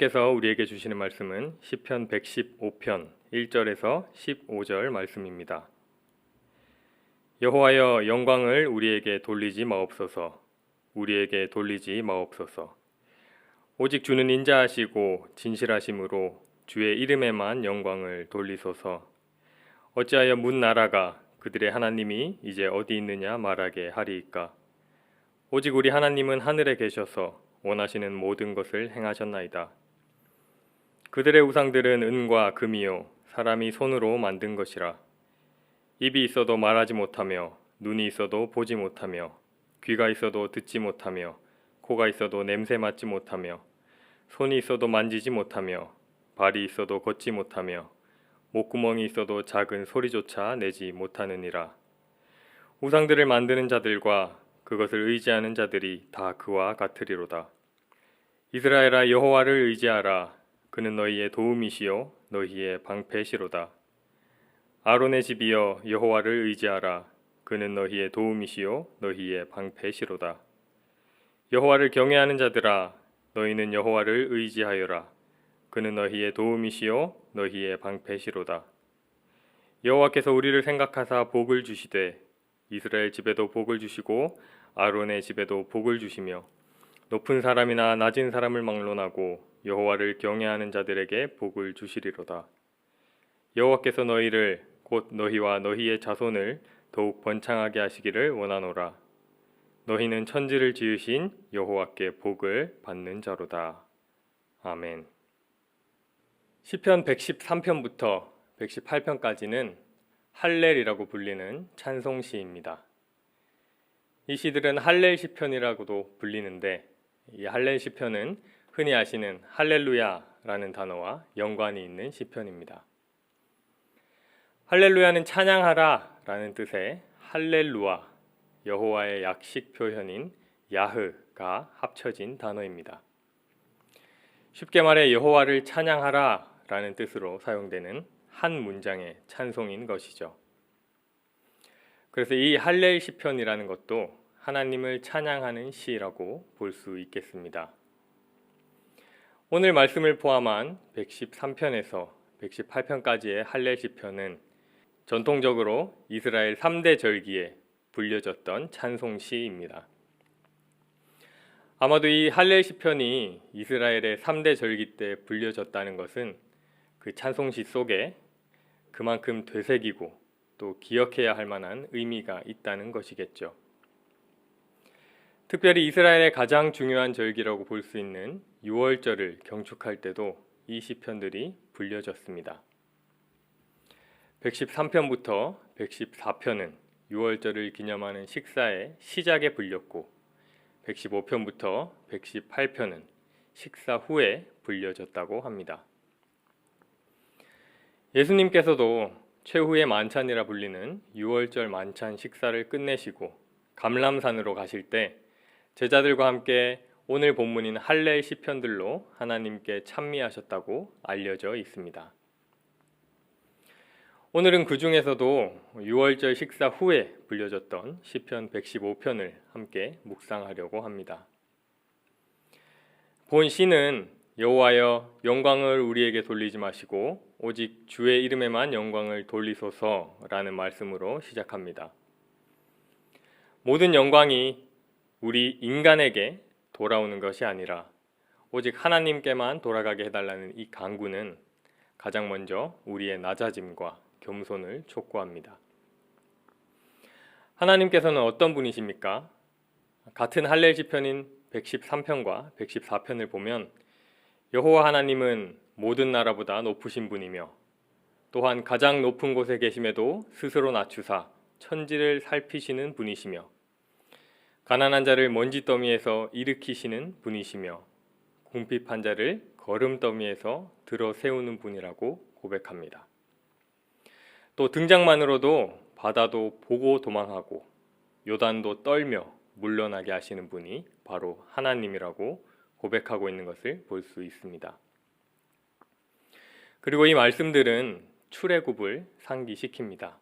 하나님께서 우리에게 주시는 말씀은 시편 115편 1절에서 15절 말씀입니다. 여호와여 영광을 우리에게 돌리지 마옵소서. 우리에게 돌리지 마옵소서. 오직 주는 인자하시고 진실하심으로 주의 이름에만 영광을 돌리소서. 어찌하여 문 나라가 그들의 하나님이 이제 어디 있느냐 말하게 하리이까. 오직 우리 하나님은 하늘에 계셔서 원하시는 모든 것을 행하셨나이다. 그들의 우상들은 은과 금이요 사람이 손으로 만든 것이라. 입이 있어도 말하지 못하며 눈이 있어도 보지 못하며 귀가 있어도 듣지 못하며 코가 있어도 냄새 맡지 못하며 손이 있어도 만지지 못하며 발이 있어도 걷지 못하며 목구멍이 있어도 작은 소리조차 내지 못하느니라. 우상들을 만드는 자들과 그것을 의지하는 자들이 다 그와 같으리로다. 이스라엘아 여호와를 의지하라. 그는 너희의 도움이시요 너희의 방패시로다. 아론의 집이여 여호와를 의지하라. 그는 너희의 도움이시요 너희의 방패시로다. 여호와를 경외하는 자들아 너희는 여호와를 의지하여라. 그는 너희의 도움이시요 너희의 방패시로다. 여호와께서 우리를 생각하사 복을 주시되 이스라엘 집에도 복을 주시고 아론의 집에도 복을 주시며 높은 사람이나 낮은 사람을 막론하고 여호와를 경외하는 자들에게 복을 주시리로다. 여호와께서 너희를 곧 너희와 너희의 자손을 더욱 번창하게 하시기를 원하노라. 너희는 천지를 지으신 여호와께 복을 받는 자로다. 아멘. 시편 113편부터 118편까지는 할렐이라고 불리는 찬송시입니다. 이 시들은 할렐 시편이라고도 불리는데 이 할렐 시편은 흔히 아시는 할렐루야라는 단어와 연관이 있는 시편입니다. 할렐루야는 찬양하라라는 뜻의 할렐루아 여호와의 약식 표현인 야흐가 합쳐진 단어입니다. 쉽게 말해 여호와를 찬양하라라는 뜻으로 사용되는 한 문장의 찬송인 것이죠. 그래서 이 할렐 시편이라는 것도 하나님을 찬양하는 시라고 볼 수 있겠습니다. 오늘 말씀을 포함한 113편에서 118편까지의 할렐 시편은 전통적으로 이스라엘 3대 절기에 불려졌던 찬송시입니다. 아마도 이 할렐 시편이 이스라엘의 3대 절기 때 불려졌다는 것은 그 찬송시 속에 그만큼 되새기고 또 기억해야 할 만한 의미가 있다는 것이겠죠. 특별히 이스라엘의 가장 중요한 절기라고 볼 수 있는 6월절을 경축할 때도 이 시편들이 불려졌습니다. 113편부터 114편은 6월절을 기념하는 식사의 시작에 불렸고 115편부터 118편은 식사 후에 불려졌다고 합니다. 예수님께서도 최후의 만찬이라 불리는 6월절 만찬 식사를 끝내시고 감람산으로 가실 때 제자들과 함께 오늘 본문인 할렐 시편들로 하나님께 찬미하셨다고 알려져 있습니다. 오늘은 그 중에서도 6월절 식사 후에 불려졌던 시편 115편을 함께 묵상하려고 합니다. 본 시는 여호와여 영광을 우리에게 돌리지 마시고 오직 주의 이름에만 영광을 돌리소서라는 말씀으로 시작합니다. 모든 영광이 우리 인간에게 돌아오는 것이 아니라 오직 하나님께만 돌아가게 해달라는 이 강구는 가장 먼저 우리의 낮아짐과 겸손을 촉구합니다. 하나님께서는 어떤 분이십니까? 같은 할렐 시편인 113편과 114편을 보면 여호와 하나님은 모든 나라보다 높으신 분이며 또한 가장 높은 곳에 계심에도 스스로 낮추사 천지를 살피시는 분이시며 가난한 자를 먼지 더미에서 일으키시는 분이시며 궁핍한 자를 거름 더미에서 들어 세우는 분이라고 고백합니다. 또 등장만으로도 바다도 보고 도망하고 요단도 떨며 물러나게 하시는 분이 바로 하나님이라고 고백하고 있는 것을 볼 수 있습니다. 그리고 이 말씀들은 출애굽을 상기시킵니다.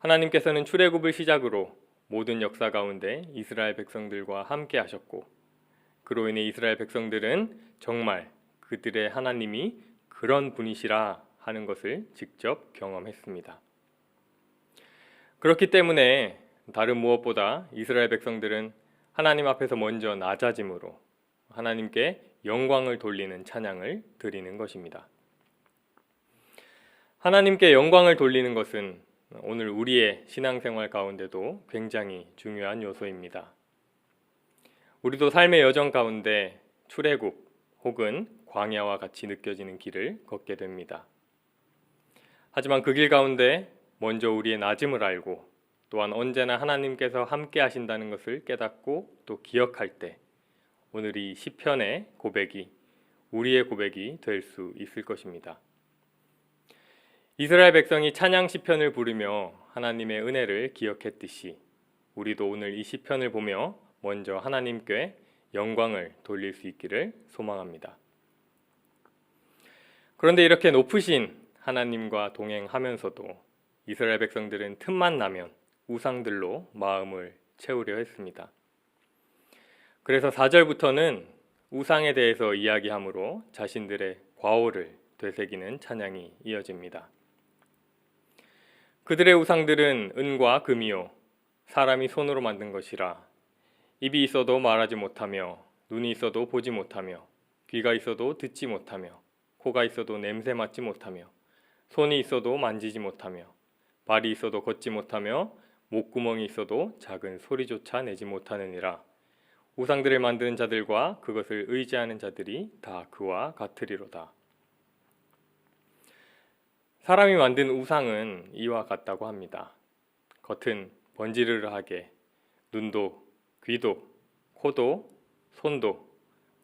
하나님께서는 출애굽을 시작으로 모든 역사 가운데 이스라엘 백성들과 함께 하셨고 그로 인해 이스라엘 백성들은 정말 그들의 하나님이 그런 분이시라 하는 것을 직접 경험했습니다. 그렇기 때문에 다른 무엇보다 이스라엘 백성들은 하나님 앞에서 먼저 낮아짐으로 하나님께 영광을 돌리는 찬양을 드리는 것입니다. 하나님께 영광을 돌리는 것은 오늘 우리의 신앙생활 가운데도 굉장히 중요한 요소입니다. 우리도 삶의 여정 가운데 출애굽 혹은 광야와 같이 느껴지는 길을 걷게 됩니다. 하지만 그 길 가운데 먼저 우리의 낮음을 알고 또한 언제나 하나님께서 함께 하신다는 것을 깨닫고 또 기억할 때 오늘 이 시편의 고백이 우리의 고백이 될 수 있을 것입니다. 이스라엘 백성이 찬양 시편을 부르며 하나님의 은혜를 기억했듯이 우리도 오늘 이 시편을 보며 먼저 하나님께 영광을 돌릴 수 있기를 소망합니다. 그런데 이렇게 높으신 하나님과 동행하면서도 이스라엘 백성들은 틈만 나면 우상들로 마음을 채우려 했습니다. 그래서 4절부터는 우상에 대해서 이야기하므로 자신들의 과오를 되새기는 찬양이 이어집니다. 그들의 우상들은 은과 금이요 사람이 손으로 만든 것이라 입이 있어도 말하지 못하며 눈이 있어도 보지 못하며 귀가 있어도 듣지 못하며 코가 있어도 냄새 맡지 못하며 손이 있어도 만지지 못하며 발이 있어도 걷지 못하며 목구멍이 있어도 작은 소리조차 내지 못하느니라 우상들을 만드는 자들과 그것을 의지하는 자들이 다 그와 같으리로다. 사람이 만든 우상은 이와 같다고 합니다. 겉은 번지르르하게 눈도 귀도 코도 손도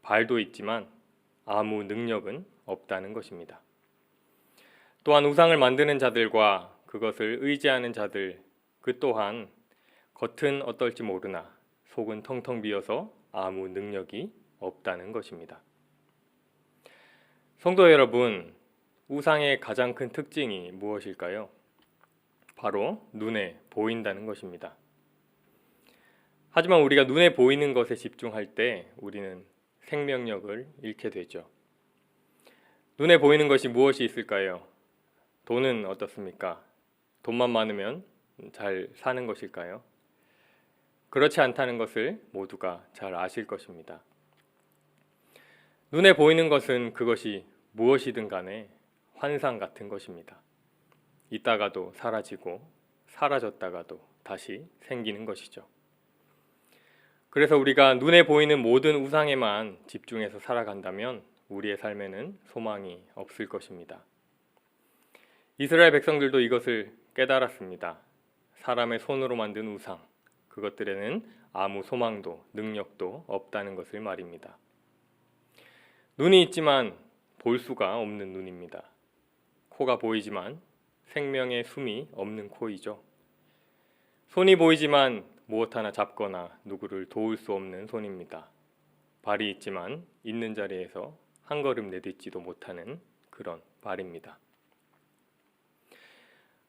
발도 있지만 아무 능력은 없다는 것입니다. 또한 우상을 만드는 자들과 그것을 의지하는 자들 그 또한 겉은 어떨지 모르나 속은 텅텅 비어서 아무 능력이 없다는 것입니다. 성도 여러분, 우상의 가장 큰 특징이 무엇일까요? 바로 눈에 보인다는 것입니다. 하지만 우리가 눈에 보이는 것에 집중할 때 우리는 생명력을 잃게 되죠. 눈에 보이는 것이 무엇이 있을까요? 돈은 어떻습니까? 돈만 많으면 잘 사는 것일까요? 그렇지 않다는 것을 모두가 잘 아실 것입니다. 눈에 보이는 것은 그것이 무엇이든 간에 환상 같은 것입니다. 있다가도 사라지고 사라졌다가도 다시 생기는 것이죠. 그래서 우리가 눈에 보이는 모든 우상에만 집중해서 살아간다면 우리의 삶에는 소망이 없을 것입니다. 이스라엘 백성들도 이것을 깨달았습니다. 사람의 손으로 만든 우상, 그것들에는 아무 소망도 능력도 없다는 것을 말입니다. 눈이 있지만 볼 수가 없는 눈입니다. 코가 보이지만 생명의 숨이 없는 코이죠. 손이 보이지만 무엇 하나 잡거나 누구를 도울 수 없는 손입니다. 발이 있지만 있는 자리에서 한 걸음 내딛지도 못하는 그런 발입니다.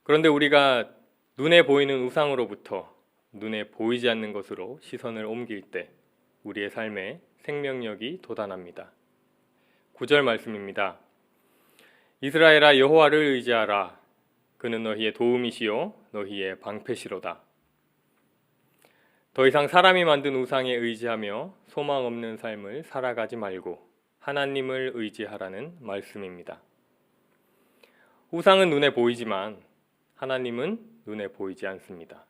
그런데 우리가 눈에 보이는 우상으로부터 눈에 보이지 않는 것으로 시선을 옮길 때 우리의 삶에 생명력이 돋아납니다. 9절 말씀입니다. 이스라엘아 여호와를 의지하라 그는 너희의 도움이시요 너희의 방패시로다. 더 이상 사람이 만든 우상에 의지하며 소망 없는 삶을 살아가지 말고 하나님을 의지하라는 말씀입니다. 우상은 눈에 보이지만 하나님은 눈에 보이지 않습니다.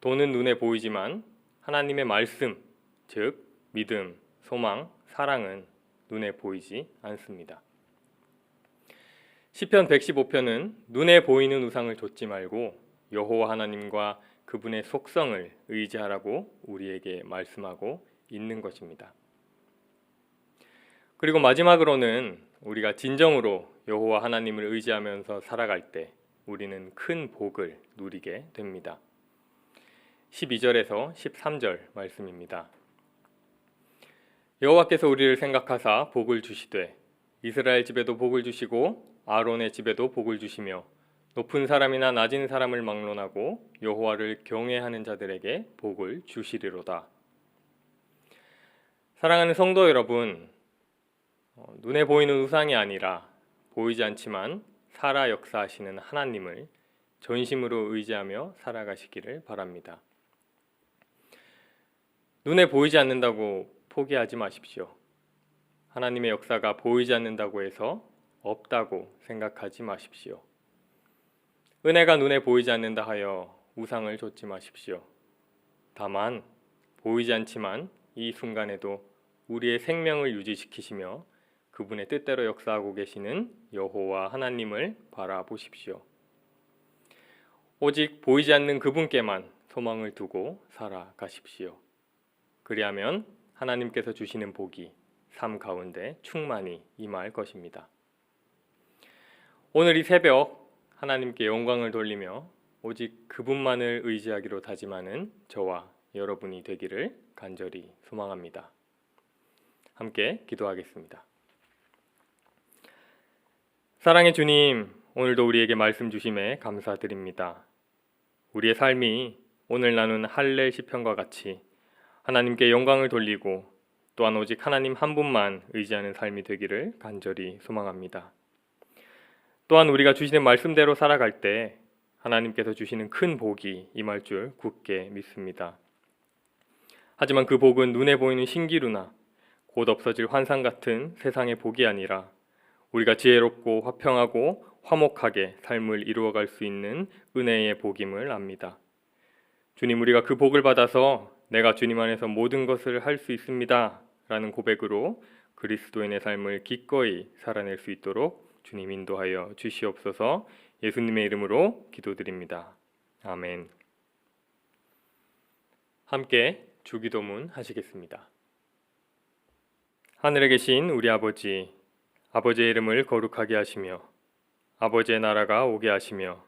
돈은 눈에 보이지만 하나님의 말씀, 즉 믿음, 소망, 사랑은 눈에 보이지 않습니다. 시편 115편은 눈에 보이는 우상을 좇지 말고 여호와 하나님과 그분의 속성을 의지하라고 우리에게 말씀하고 있는 것입니다. 그리고 마지막으로는 우리가 진정으로 여호와 하나님을 의지하면서 살아갈 때 우리는 큰 복을 누리게 됩니다. 12절에서 13절 말씀입니다. 여호와께서 우리를 생각하사 복을 주시되 이스라엘 집에도 복을 주시고 아론의 집에도 복을 주시며 높은 사람이나 낮은 사람을 막론하고 여호와를 경외하는 자들에게 복을 주시리로다. 사랑하는 성도 여러분, 어, 눈에 보이는 우상이 아니라 보이지 않지만 살아 역사하시는 하나님을 전심으로 의지하며 살아가시기를 바랍니다. 눈에 보이지 않는다고 포기하지 마십시오. 하나님의 역사가 보이지 않는다고 해서 없다고 생각하지 마십시오. 은혜가 눈에 보이지 않는다 하여 우상을 좇지 마십시오. 다만 보이지 않지만 이 순간에도 우리의 생명을 유지시키시며 그분의 뜻대로 역사하고 계시는 여호와 하나님을 바라보십시오. 오직 보이지 않는 그분께만 소망을 두고 살아가십시오. 그리하면 하나님께서 주시는 복이 삶 가운데 충만히 임할 것입니다. 오늘 이 새벽 하나님께 영광을 돌리며 오직 그분만을 의지하기로 다짐하는 저와 여러분이 되기를 간절히 소망합니다. 함께 기도하겠습니다. 사랑의 주님, 오늘도 우리에게 말씀 주심에 감사드립니다. 우리의 삶이 오늘 나눈 할례 시편과 같이 하나님께 영광을 돌리고 또한 오직 하나님 한 분만 의지하는 삶이 되기를 간절히 소망합니다. 또한 우리가 주시는 말씀대로 살아갈 때 하나님께서 주시는 큰 복이 임할 줄 굳게 믿습니다. 하지만 그 복은 눈에 보이는 신기루나 곧 없어질 환상 같은 세상의 복이 아니라 우리가 지혜롭고 화평하고 화목하게 삶을 이루어갈 수 있는 은혜의 복임을 압니다. 주님, 우리가 그 복을 받아서 내가 주님 안에서 모든 것을 할 수 있습니다. 라는 고백으로 그리스도인의 삶을 기꺼이 살아낼 수 있도록 주님 인도하여 주시옵소서 예수님의 이름으로 기도드립니다. 아멘. 함께 주기도문 하시겠습니다. 하늘에 계신 우리 아버지, 아버지의 이름을 거룩하게 하시며 아버지의 나라가 오게 하시며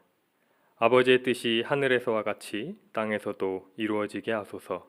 아버지의 뜻이 하늘에서와 같이 땅에서도 이루어지게 하소서.